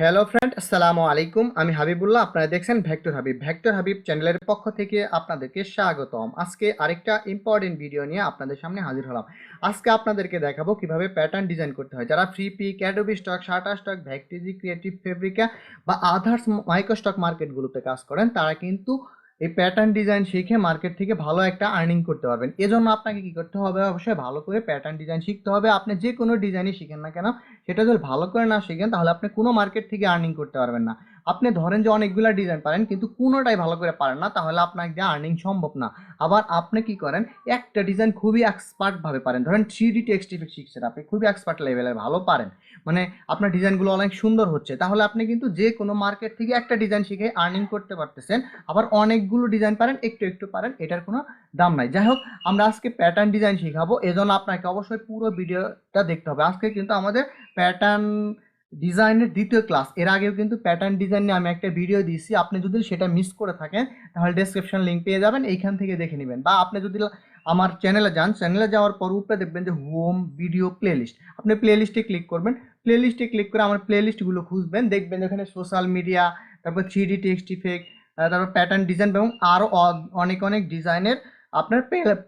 Hello friend আসসালামু আলাইকুম আমি হাবিবুল্লাহ, আপনারা দেখছেন ভেক্টর হাবিব ভেক্টর হাবিব চ্যানেলের পক্ষ থেকে আপনাদেরকে স্বাগতম। আজকে আরেকটা ইম্পর্টেন্ট ভিডিও নিয়ে আপনাদের সামনে হাজির হলাম। আজকে আপনাদেরকে দেখাবো কীভাবে প্যাটার্ন ডিজাইন করতে হয়। যারা Freepik Adobe Stock Shutterstock Vecteezy Creative Fabrica বা আদার্স মাইক্রো স্টক মার্কেটগুলোতে কাজ করেন, তারা কিন্তু এই প্যাটার্ন ডিজাইন শিখে মার্কেট থেকে ভালো একটা আর্নিং করতে পারবেন। এজন্য আপনাকে কি করতে হবে? অবশ্যই ভালো করে প্যাটার্ন ডিজাইন শিখতে হবে। আপনি যে কোনো ডিজাইনই শিখেন না কেন সেটা যদি ভালো করে না শিখেন, তাহলে আপনি কোনো মার্কেট থেকে আর্নিং করতে পারবেন না। আপনি ধরেন যে অনেকগুলো ডিজাইন পারেন, কিন্তু কোনোটাই ভালো করে পারেন না, তাহলে আপনার দিয়ে আর্নিং সম্ভব না। আবার আপনি কি করেন, একটা ডিজাইন খুবই এক্সপার্ট ভাবে পারেন। ধরেন থ্রি ডি টেক্সট ইফেক্ট শিখছেন, আপনি খুবই এক্সপার্ট লেভেলের ভালো পারেন। মানে আপনার ডিজাইনগুলো অনেক সুন্দর হচ্ছে। তাহলে আপনি কিন্তু যে কোনো মার্কেট থেকে একটা ডিজাইন শিখে আর্নিং করতে পারতেছেন, আবার অনেকগুলো ডিজাইন পারেন, একটু একটু পারেন, এটার কোনো দাম নাই। যাই হোক, আমরা আজকে প্যাটার্ন ডিজাইন শিখাবো, এজন্য আপনাকে অবশ্যই পুরো ভিডিওটা দেখতে হবে। আজকে কিন্তু আমাদের প্যাটার্ন ডিজাইনের দ্বিতীয় ক্লাস এর আগেও কিন্তু প্যাটার্ন ডিজাইন নিয়ে আমি একটা ভিডিও দিয়েছি। আপনি যদি সেটা মিস করে থাকেন, তাহলে ডেসক্রিপশন লিঙ্ক পেয়ে যাবেন, এইখান থেকে দেখে নেবেন। বা আপনি যদি আমার চ্যানেলে যান চ্যানেলে যাওয়ার পর উপরে দেখবেন যে হোম ভিডিও প্লেলিস্ট আপনি প্লেলিস্টে ক্লিক করবেন। প্লেলিস্টে ক্লিক করে আমার প্লেলিস্টগুলো খুঁজবেন। দেখবেন এখানে সোশ্যাল মিডিয়া তারপর থ্রি ডি টেক্সট ইফেক্ট তারপর প্যাটার্ন ডিজাইন এবং আরও অনেক অনেক ডিজাইনের আপনার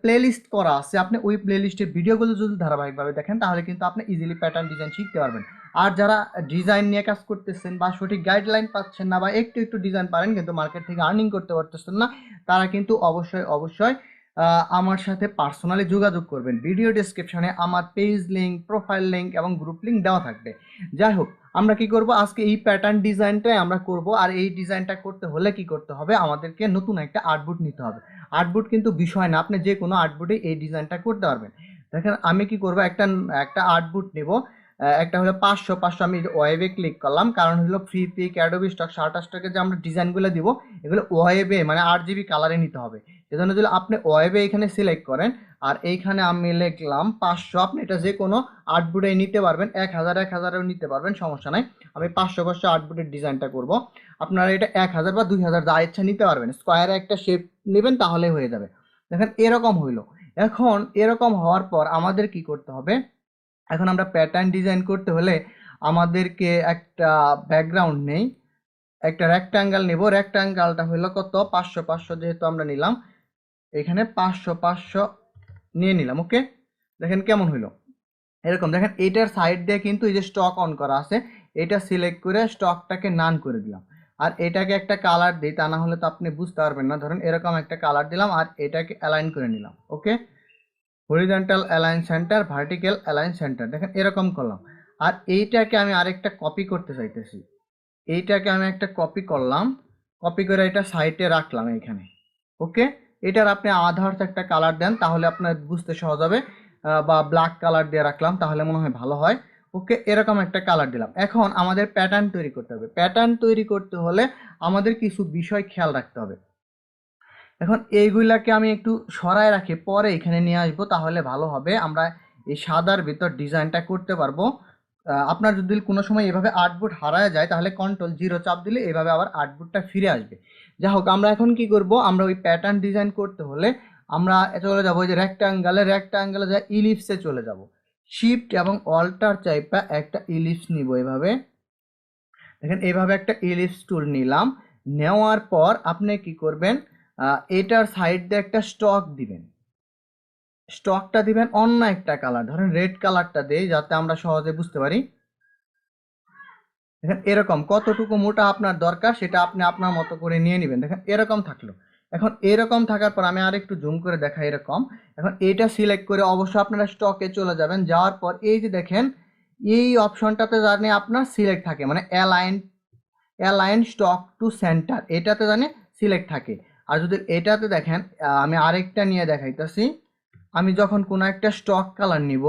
প্লে লিস্ট করা আছে, আপনি ওই প্লে লিস্টের ভিডিওগুলো যদি ধারাবাহিকভাবে দেখেন, তাহলে কিন্তু আপনি ইজিলি প্যাটার্ন ডিজাইন শিখতে পারবেন। আর যারা ডিজাইন নিয়ে কাজ করতেছেন বা সঠিক গাইডলাইন পাচ্ছেন না বা একটু একটু ডিজাইন পারেন, কিন্তু মার্কেট থেকে আর্নিং করতে পারতেছেন না, তারা কিন্তু অবশ্যই অবশ্যই আমার সাথে পার্সোনালি যোগাযোগ করবেন। ভিডিও ডিসক্রিপশনে আমার পেজ লিঙ্ক প্রোফাইল লিঙ্ক এবং গ্রুপ লিঙ্ক দেওয়া থাকবে। যাই হোক, আমরা কি করব? আজকে এই প্যাটার্ন ডিজাইনটাই আমরা করব। আর এই ডিজাইনটা করতে হলে কি করতে হবে? আমাদেরকে নতুন একটা আর্টবুট নিতে হবে। আর্টবুট কিন্তু বিষয় না। আপনি যে কোনো আর্টবোর্ডে এই ডিজাইনটা করতে পারবেন। দেখেন, আমি কি করব? একটা একটা আর্টবোর্ড নেব। একটা হলো পাঁচশো পাঁচশো আমি ওয়েবে ক্লিক করলাম। কারণ হলো ফ্রি পিক অ্যাডোবি স্টক শার্টার স্টকে যে আমরা ডিজাইনগুলো দিব, এগুলো ওয়েবে মানে আট জিবি কালারে নিতে হবে। সেজন্য যদি আপনি ওয়েবে এখানে সিলেক্ট করেন আর এইখানে আমি লিখলাম পাঁচশো। আপনি এটা যে কোনো আর্টবুটে নিতে পারবেন, এক হাজার, এক হাজারেও নিতে পারবেন, সমস্যা নাই। আমি পাঁচশো পাঁচশো আর্টবুটের ডিজাইনটা করব। আপনারা এটা এক হাজার বা দুই হাজার যা ইচ্ছা নিতে পারবেন। স্কোয়ারে একটা শেপ নেবেন, তাহলে হয়ে যাবে। দেখেন, এরকম হইল। এখন এরকম হওয়ার পর আমাদের কি করতে হবে? এখন আমরা প্যাটার্ন ডিজাইন করতে হলে আমাদেরকে একটা ব্যাকগ্রাউন্ড নেই। একটা রেক্টাঙ্গাল নেব। রেক্টাঙ্গালটা হলো কত? পাঁচশো পাঁচশো যেহেতু আমরা নিলাম। এখানে পাঁচশো পাঁচশো নিয়ে নিলাম, ওকে? দেখেন কেমন হইল। এরকম, দেখেন এইটার সাইড দিয়ে কিন্তু এই যে স্টক অন করা আছে, এটা সিলেক্ট করে স্টকটাকে নান করে দিলাম। আর এটাকে একটা কালার দিই, তা না হলে তো আপনি বুঝতে পারবেন না। ধরেন এরকম একটা কালার দিলাম আর এটাকে অ্যালাইন করে নিলাম, okay? Horizontal align centre vertical align centre দেখেন এরকম করলাম। আর এইটাকে আমি আরেকটা কপি করতে চাইতেছি। এইটাকে আমি একটা কপি করলাম কপি করে এটা সাইটে রাখলাম এখানে ওকে? এটার আপনি আধার্স একটা কালার দেন, তাহলে আপনার বুঝতে সহজ হবে। বা ব্ল্যাক কালার দিয়ে রাখলাম, তাহলে মনে হয় ভালো হয়। ওকে, এরকম একটা কালার দিলাম। এখন আমাদের প্যাটার্ন তৈরি করতে হবে। প্যাটার্ন তৈরি করতে হলে আমাদের কিছু বিষয় খেয়াল রাখতে হবে। এখন এইগুলাকে আমি একটু সরায় রাখি, পরে এখানে নিয়ে আসব, তাহলে ভালো হবে। আমরা এই সাদার ভিতর ডিজাইনটা করতে পারব। আপনার যদি কোনো সময় এভাবে আর্টবুট হারায় যায়, তাহলে কন্ট্রোল জিরো চাপ দিলে এভাবে আবার আর্টবুটটা ফিরে আসবে। যাই হোক, আমরা এখন কি করব? আমরা ওই প্যাটার্ন ডিজাইন করতে হলে আমরা চলে যাব যে রেক্টাঙ্গালে রেক্টাঙ্গালে যা ইলিপসে চলে যাব। শিফট এবং অল্টার চাইপা একটা ইলিপস নিব এভাবে। দেখেন, এভাবে একটা ইলিপস টুল নিলাম। নেওয়ার পর আপনি কি করবেন? এটার সাইড দিয়ে একটা স্টক দিবেন। স্টকটা দিবেন অন্য একটা কালার, ধরেন রেড কালারটা দেই যাতে আমরা সহজে বুঝতে পারি। দেখেন এরকম কতটুকু মোটা আপনার দরকার সেটা আপনি আপনার মতো করে নিয়ে নেবেন। দেখেন এরকম থাকল। এখন এরকম থাকার পর আমি আর একটু জুম করে দেখা এরকম। এখন এটা সিলেক্ট করে অবশ্যই আপনারা স্টকে চলে যাবেন। যাওয়ার পর এই যে দেখেন, এই অপশনটাতে জানি আপনার সিলেক্ট থাকে মানে align align stock to centre, এটাতে জানি সিলেক্ট থাকে। আর যদি এটাতে দেখেন আমি আরেকটা নিয়ে দেখাইতেছি। আমি যখন কোনো একটা স্টক কালার নিব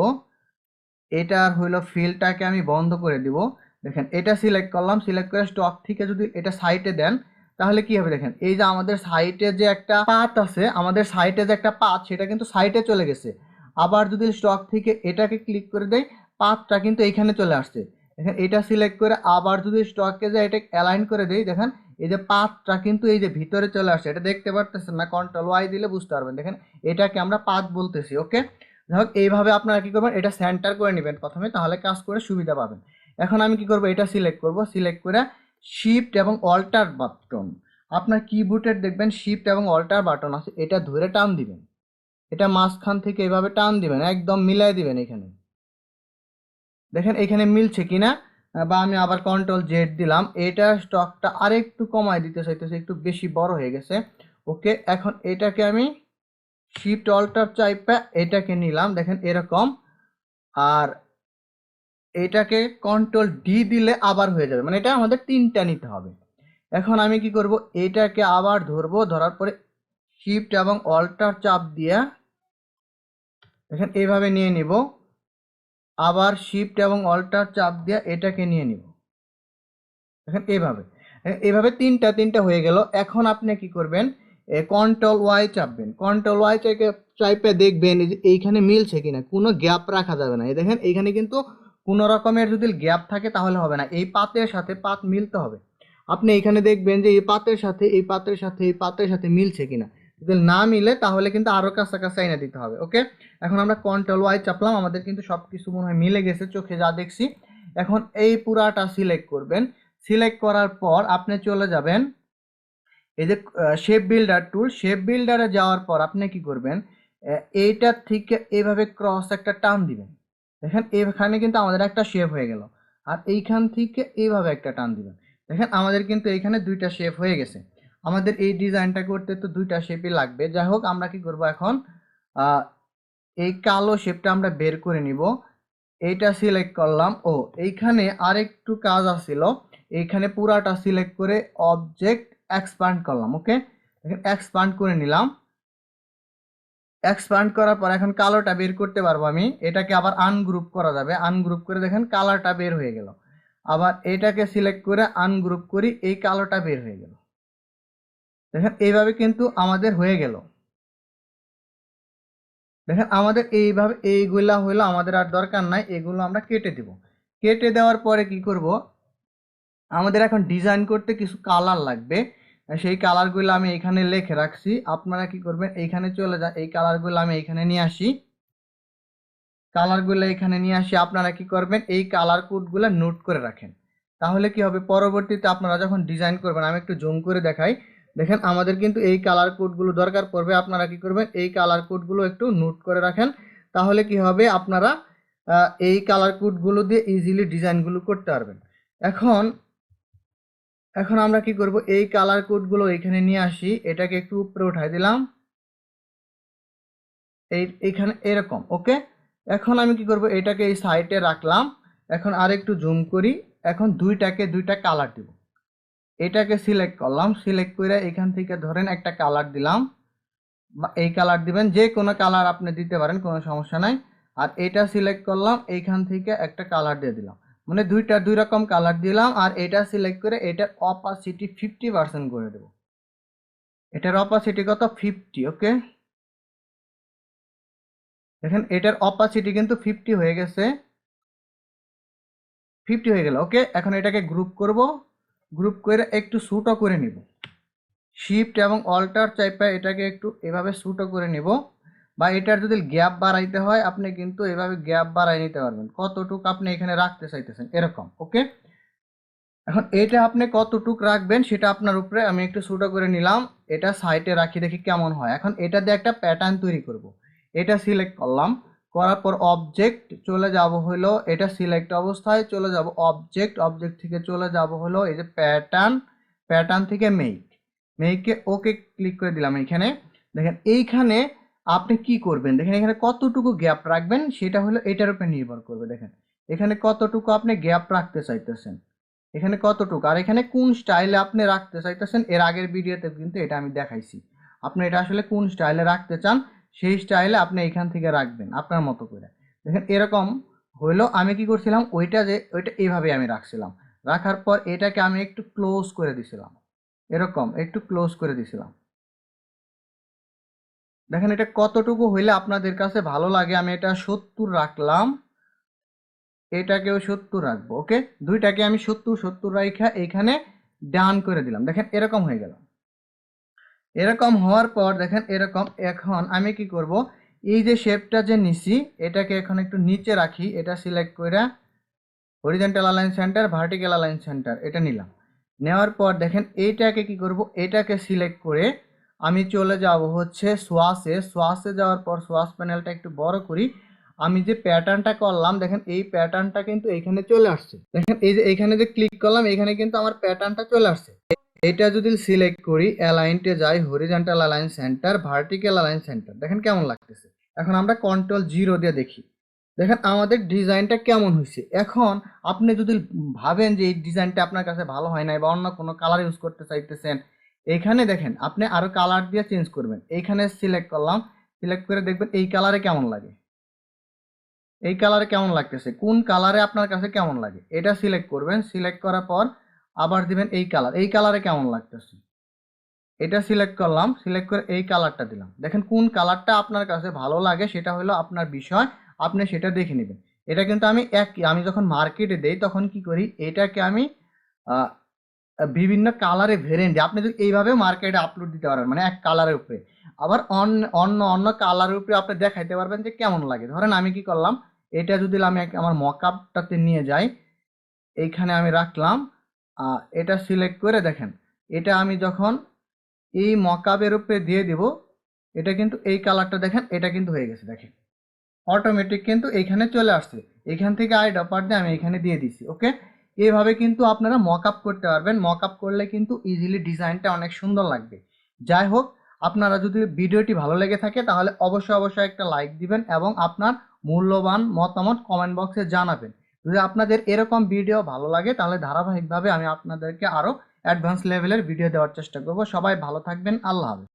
এটার হইল ফিলটাকে আমি বন্ধ করে দিব। দেখেন, এটা সিলেক্ট করলাম সিলেক্ট করে স্টক থেকে যদি এটা সাইটে দেন, তাহলে কি হবে দেখেন, এই যে আমাদের সাইটে যে একটা পাত আছে, আমাদের সাইটে যে একটা পাত, সেটা কিন্তু সাইটে চলে গেছে। আবার যদি স্টক থেকে এটাকে ক্লিক করে দেয় পাতটা কিন্তু এইখানে চলে আসছে। দেখেন, এটা সিলেক্ট করে আবার যদি স্টককে যে এটা অ্যালাইন করে দেই, দেখেন এই যে পাতটা কিন্তু এই যে ভিতরে চলে আসছে, এটা দেখতে পারতেছেন না কন্ট্রোল ওয়াই দিলে বুঝতে পারবেন। দেখেন, এটাকে আমরা পাত বলতেছি ওকে যাই হোক, এইভাবে আপনারা কি করবেন, এটা সেন্টার করে নেবেন প্রথমে, তাহলে কাজ করে সুবিধা পাবেন। এখন আমি কি করব, এটা সিলেক্ট করব সিলেক্ট করে শিফট এবং অল্টার বাটন আপনার কিবোর্ডের দেখবেন শিফট এবং অল্টার বাটন আছে, এটা ধরে টান দিবেন। এটা মাঝখান থেকে এভাবে টান দিবেন, একদম মিলাই দিবেন এখানে। দেখেন, এখানে মিলছে কিনা? বা আমি আবার কন্ট্রোল জেড দিলাম। এটা স্টকটা আরেকটু কমায় দিতে চাইতেছে, একটু বেশি বড় হয়ে গেছে। ওকে এখন এটাকে আমি শিফট অল্টার চাইপা এটাকে নিলাম। দেখেন এরকম। আর এটাকে কন্ট্রোল ডি দিলে আবার হয়ে যাবে। মানে এটা আমাদের তিনটা নিতে হবে। এখন আমি কি করব? এটাকে আবার ধরবো। ধরার পরে শিফট এবং অল্টার চাপ দিয়ে, দেখেন এইভাবে নিয়ে নিব। আবার শিফট এবং অল্টার চাপ দিয়ে এটাকে নিয়ে নিব। দেখেন এইভাবে। এইভাবে তিনটা তিনটা হয়ে গেল। এখন আপনি কি করবেন? কন্ট্রোল ওয়াই চাপবেন। কন্ট্রোল ওয়াই চাইকে চাইপে দেখবেন এইখানে মিলছে কিনা, কোনো গ্যাপ রাখা যাবে না। এই দেখেন, এইখানে কিন্তু কোনো রকমের যদি গ্যাপ থাকে তাহলে হবে না। এই পাতের সাথে পাত মিলতে হবে। আপনি এখানে দেখবেন যে এই পাতের সাথে, এই পাতের সাথে, এই পাতের সাথে মিলছে কিনা। যদি না মিলে, তাহলে কিন্তু আরও কাছাকাছি এনে দিতে হবে, ওকে? এখন আমরা কন্ট্রোল ওয়াই চাপলাম, আমাদের কিন্তু সব কিছু মনে হয় মিলে গেছে, চোখে যা দেখছি। এখন এই পুরাটা সিলেক্ট করবেন। সিলেক্ট করার পর আপনি চলে যাবেন, এই যে শেপ বিল্ডার টুল শেপ বিল্ডারে যাওয়ার পর আপনি কি করবেন এইটার থেকে এইভাবে ক্রস একটা টান দিবেন। দেখেন, এখানে কিন্তু আমাদের একটা শেপ হয়ে গেল, আর এইখান থেকে এইভাবে একটা টান দিবেন। দেখেন, আমাদের কিন্তু এইখানে দুইটা শেপ হয়ে গেছে। আমাদের এই ডিজাইনটা করতে তো দুইটা শেপই লাগবে। যাই হোক আমরা কি করব এখন? এই কালো শেপটা আমরা বের করে নিব। এইটা সিলেক্ট করলাম। ও, এইখানে আরেকটু কাজ আছিল। এইখানে পুরাটা সিলেক্ট করে অবজেক্ট এক্সপান্ড করলাম, ওকে? দেখেন এক্সপান্ড করে নিলাম। এক্সপান্ড করার পর এখন কালোটা বের করতে পারব আমি। এটাকে আবার আনগ্রুপ করা যাবে। আনগ্রুপ করে দেখেন কালারটা বের হয়ে গেল। আবার এটাকে সিলেক্ট করে আনগ্রুপ করি, এই কালোটা বের হয়ে গেল। দেখেন, এইভাবে কিন্তু আমাদের হয়ে গেল। দেখেন, আমাদের এইভাবে এইগুলা হইল, আমাদের আর দরকার নাই, এগুলো আমরা কেটে দিব। কেটে দেওয়ার পরে কি করব? আমাদের এখন ডিজাইন করতে কিছু কালার লাগবে। সেই কালারগুলো আমি এখানে লিখে রাখছি। আপনারা কি করবেন, এইখানে চলে যান, এই কালারগুলো আমি এখানে নিয়ে আসি। কালারগুলো এখানে নিয়ে আসি, আপনারা কি করবেন, এই কালার কোডগুলো নোট করে রাখেন। তাহলে কি হবে? পরবর্তীতে আপনারা যখন ডিজাইন করবেন, আমি একটু জুম করে দেখাই। দেখেন, আমাদের কিন্তু এই কালার কোডগুলো দরকার পড়বে। আপনারা কি করবেন? এই কালার কোডগুলো একটু নোট করে রাখেন। তাহলে কি হবে? আপনারা এই কালার কোডগুলো দিয়ে ইজিলি ডিজাইনগুলো করতে পারবেন। এখন এখন আমরা কি করব? এই কালার কোডগুলো এখানে নিয়ে আসি। এটাকে একটু উপরে উঠাই দিলাম। এই, এখানে এরকম ওকে এখন আমি কি করব? এটাকে এই সাইডে রাখলাম। এখন আরেকটু জুম করি। এখন দুইটাকে দুইটা কালার দিব। এটাকে সিলেক্ট করলাম সিলেক্ট করে এখান থেকে ধরেন একটা কালার দিলাম। বা এই কালার দিবেন, যে কোনো কালার আপনি দিতে পারেন, কোনো সমস্যা নাই। আর এটা সিলেক্ট করলাম এইখান থেকে একটা কালার দিয়ে দিলাম। মানে দুইটা, দুই রকম কালার দিলাম, আর এটা সিলেক্ট করে এটার অপাসিটি ফিফটি পার্সেন্ট করে দেবো। এটার অপাসিটি কত? ফিফটি ওকে দেখেন, এটার অপাসিটি কিন্তু ফিফটি হয়ে গেছে। ফিফটি হয়ে গেল ওকে এখন এটাকে গ্রুপ করব। গ্রুপ করে একটু শুটও করে নিব। শিফট এবং অল্টার চাইপা এটাকে একটু এভাবে শুটও করে নিব বা এটার যদি গ্যাপ বাড়াইতে হয়, আপনি কিন্তু এভাবে গ্যাপ বাড়াই নিতে পারবেন। কতটুক আপনি এখানে রাখতে চাইতেছেন, এরকম ওকে এখন এটা আপনি কতটুক রাখবেন সেটা আপনার উপরে আমি একটু শুটো করে নিলাম। এটা সাইডে রাখি দেখি কেমন হয়। এখন এটা দিয়ে একটা প্যাটার্ন তৈরি করব। এটা সিলেক্ট করলাম। করার পর অবজেক্ট চলে যাব হলো এটা সিলেক্ট অবস্থায় চলে যাব। অবজেক্ট অবজেক্ট থেকে চলে যাব হলো এই যে প্যাটার্ন প্যাটার্ন থেকে মেক মেইকে ওকে ক্লিক করে দিলাম এখানে। দেখেন এইখানে আপনি কি করবেন? দেখেন এখানে কতটুকু গ্যাপ রাখবেন সেটা হলো এটার উপর নির্ভর করবে। দেখেন এখানে কতটুকু আপনি গ্যাপ রাখতে চাইতেছেন? এখানে কতটুকু? আর এখানে কোন স্টাইলে আপনি রাখতে চাইতেছেন? এর আগের ভিডিওতে কিন্তু এটা আমি দেখাইছি। আপনি এটা আসলে কোন স্টাইলে রাখতে চান? সেই স্টাইলে আপনি এখান থেকে রাখবেন, আপনার মতো করে। দেখেন, এরকম হইল, আমি কি করছিলাম, ওইটা যে, ওইটা এইভাবে আমি রাখছিলাম। রাখার পর এটাকে আমি একটু ক্লোজ করে দিছিলাম। এরকম, একটু ক্লোজ করে দিছিলাম। দেখেন, এটা কতটুকু হইলে আপনাদের কাছে ভালো লাগে, আমি এটা সত্তর রাখলাম। এটাকেও সত্তর রাখব ওকে দুইটাকে আমি সত্তর সত্তর রাইখা এখানে ডান করে দিলাম। দেখেন, এরকম হয়ে গেল। এরকম হওয়ার পর দেখেন এরকম এখন আমি কি করব? এই যে শেপটা যে নিছি, এটাকে এখন একটু নিচে রাখি, এটা সিলেক্ট করে horizontal align centre vertical align centre এটা নিলাম। নেওয়ার পর দেখেন এইটাকে কি করব? এটাকে সিলেক্ট করে আমি চলে যাব হচ্ছে সোয়াসে সোয়াসে যাওয়ার পর সোয়াস প্যানেলটা একটু বড় করি। আমি যে প্যাটার্নটা করলাম, দেখেন এই প্যাটার্নটা কিন্তু এখানে চলে আসছে। দেখেন এই যে এখানে যে ক্লিক করলাম, এখানে কিন্তু আমার প্যাটার্নটা চলে আসছে। এটা যদি সিলেক্ট করি অ্যালাইনটে যাই horizontal align centre vertical align centre দেখেন কেমন লাগতেছে। এখন আমরা কন্ট্রোল জিরো দিয়ে দেখি। দেখেন আমাদের ডিজাইনটা কেমন হয়েছে এখন আপনি যদি ভাবেন যে এই ডিজাইনটা আপনার কাছে ভালো হয় নাই বা অন্য কোনো কালার ইউজ করতে চাইতেছেন, এখানে দেখেন আপনি আরও কালার দিয়ে চেঞ্জ করবেন। এইখানে সিলেক্ট করলাম সিলেক্ট করে দেখবেন এই কালারে কেমন লাগে। এই কালারে কেমন লাগতেছে? কোন কালারে আপনার কাছে কেমন লাগে? এটা সিলেক্ট করবেন। সিলেক্ট করার পর আবার দিবেন এই কালার এই কালারে কেমন লাগতেছে? এটা সিলেক্ট করলাম সিলেক্ট করে এই কালারটা দিলাম। দেখেন কোন কালারটা আপনার কাছে ভালো লাগে, সেটা হলো আপনার বিষয়, আপনি সেটা দেখে নেবেন। এটা কিন্তু আমি এক আমি যখন মার্কেটে দেই, তখন কি করি, এটাকে আমি বিভিন্ন কালারে ভেরিয়েন্ট আপনি যদি এইভাবে মার্কেটে আপলোড দিতে পারেন মানে এক কালারের উপরে। আবার অন্য অন্য অন্য কালারের উপরে আপনি দেখাইতে পারবেন যে কেমন লাগে। ধরেন আমি কি করলাম, এটা যদি আমি আমার মকআপটাতে নিয়ে যাই, এইখানে আমি রাখলাম এটা সিলেক্ট করে দেখেন। এটা আমি যখন এই মকআপের উপরে দিয়ে দিব, এটা কিন্তু এই কালারটা দেখেন, এটা কিন্তু হয়ে গেছে, দেখেন। অটোমেটিক কিন্তু এইখানে চলে আসছে। এখান থেকে আই ডপার দিয়ে আমি এখানে দিয়ে দিছি ওকে এইভাবে কিন্তু আপনারা মক আপ করতে পারবেন। মক আপ করলে কিন্তু ইজিলি ডিজাইনটা অনেক সুন্দর লাগবে। যাই হোক, আপনারা যদি ভিডিওটি ভালো লেগে থাকে, তাহলে অবশ্যই অবশ্যই একটা লাইক দিবেন এবং আপনার মূল্যবান মতামত কমেন্ট বক্সে জানাবেন। যদি আপনাদের এরকম ভিডিও ভালো লাগে, তাহলে ধারাবাহিকভাবে আমি আপনাদেরকে আরও অ্যাডভান্স লেভেলের ভিডিও দেওয়ার চেষ্টা করব। সবাই ভালো থাকবেন, আল্লাহ হাফেজ।